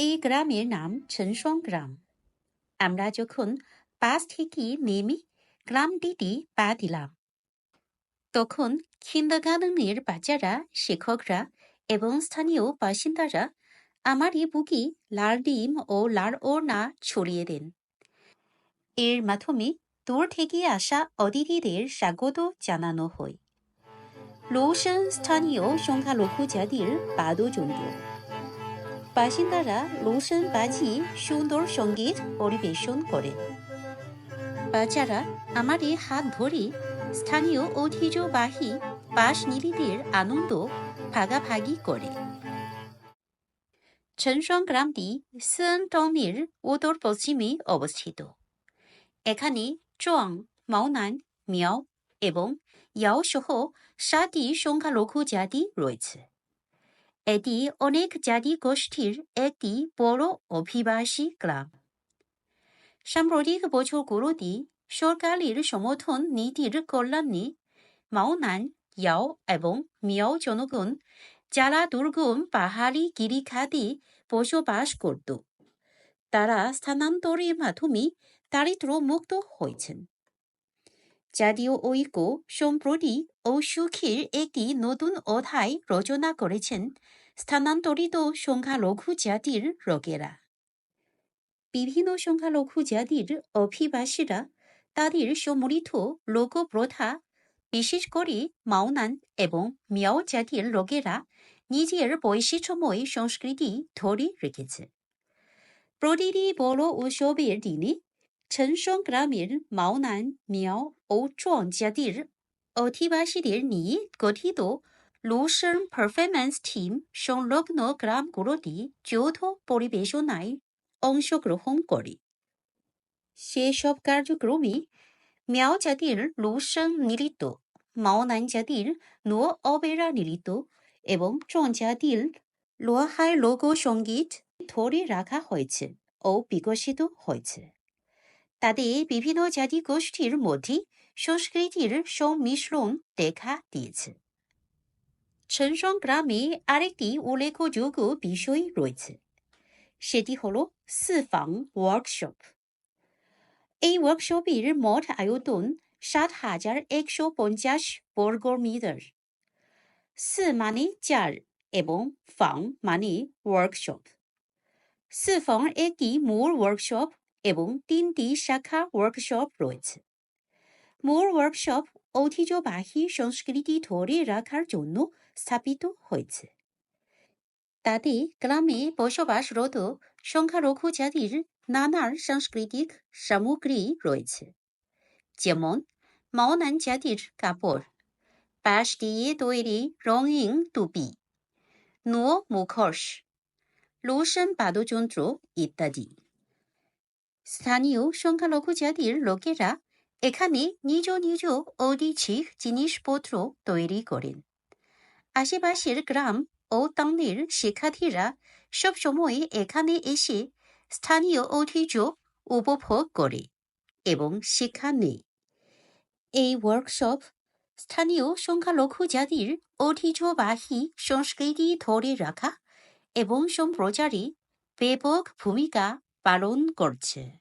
এই গ্রামের নাম ছনসং গ্রাম। আমরা যখন বাস থেকে নেমে গ্রামটিতে পা দিলাম, তখন খিন্ডাগার্ডেনের বাচ্চারা, শিক্ষকরা এবং স্থানীয় বাসিন্দারা আমার এই বুকে লাল ডিম ও লাল ওড়না ছড়িয়ে দেন। এর মাধ্যমে দূর থেকে আসা অতিথিদের স্বাগত জানানো হয়। লোশন স্থানীয় সংখ্যালঘু জাতির বাদ্যযন্ত্র বাসিন্দারা লোশন বাজিয়ে সুন্দর সংগীত পরিবেশন করে। বাচ্চারা আমাদের হাত ধরে স্থানীয় ঐতিহ্যবাহী বাসনীতিদের আনন্দ ভাগাভাগি করে। ছনসং গ্রামটি সিয়ানটংয়ের উত্তর পশ্চিমে অবস্থিত। এখানে চং মাওনান মিয়াও এবং ইয়াও সহ সাতটি সংখ্যালঘু জাতি রয়েছে। এটি অনেক জাতি গোষ্ঠীর একটি বড় অভিবাসী গ্রাম সাম্প্রতিক বছরগুলোতে সরকারের সমর্থন নীতির কল্যাণে মাওনান ইয়াও এবং মিয়াও জনগণ যারা দুর্গম পাহাড়ি গিরিখাতে বসবাস করত। তারা স্থানান্তরের মাধ্যমে দারিদ্র মুক্ত হয়েছেন। জাতীয় ঐক্য সম্প্রতি ও সুখীর একটি নতুন অধ্যায় রচনা করেছেন স্থানান্তরিত সংখ্যালঘু জাতির রোগেরা বিভিন্ন সংখ্যালঘু জাতির অভিবাসীরা তাদের সমৃদ্ধ লোকপ্রথা, বিশেষ করে মাওনান এবং মিয়াও জাতির লোকেরা নিজের বৈশিষ্ট্যময় সংস্কৃতি ধরে রেখেছে। প্রতিটি বড় উৎসবের দিনে ছনসং গ্রামের মাওনান মিয়াও ও চুয়াং জাতির অধিবাসীদের নিয়ে গঠিত লোশন পারফরম্যান্স টিম সংলগ্ন গ্রামগুলোতে যৌথ পরিবেশনায় অংশগ্রহণ করে সেসব কার্যক্রমে মিয়াও জাতির লোশন নৃত্য মাওনান জাতির নো অবেরা নৃত্য এবং চং জাতির লোহার লোকসঙ্গীত ধরে রাখা হয়েছে ও বিকশিত হয়েছে তাতে বিভিন্ন জাতি গোষ্ঠীর মধ্যে সংস্কৃতির সংমিশ্রণ দেখা দিয়েছে। ছনসং গ্রামে আরেকটি উল্লেখযোগ্য বিষয় রয়েছে। সেটি হল সিফাং ওয়ার্কশপ এই ওয়ার্কশপের মোট আয়তন সাত হাজার একশো পঞ্চাশ বর্গ মিটার। সি মানে চার এবং ফাং মানে ওয়ার্কশপ সিফং একটি মূল ওয়ার্কশপ এবং তিনটি শাখা ওয়ার্কশপ রয়েছে। মূল ওয়ার্কশপ ঐতিহ্যবাহী সংস্কৃতি ধরে রাখার জন্য স্থাপিত হয়েছে। তাতে গ্রামে বসবাসরত সংখ্যালঘু জাতির নানার সাংস্কৃতিক সামগ্রী রয়েছে। যেমন মাওনান জাতির কাপড় বাঁশ দিয়ে তৈরি রঙিন টুপি নো মুখোশ, লোশন পাদযন্ত্র ইত্যাদি। স্থানীয় সংখ্যালঘু জাতির লোকেরা এখানে নিজ নিজ ঐতিহ্যিক জিনিসপত্র তৈরি করেন। আশেপাশের গ্রাম ও টাউনের শিক্ষার্থীরা সবসময় এখানে এসে স্থানীয় ঐতিহ্য উপভোগ করে এবং শিক্ষা নেয়। এই ওয়ার্কশপ স্থানীয় সংখ্যালঘু জাতির ঐতিহ্যবাহী সংস্কৃতি ধরে রাখা এবং সম্প্রচারে ব্যাপক ভূমিকা পালন করছে।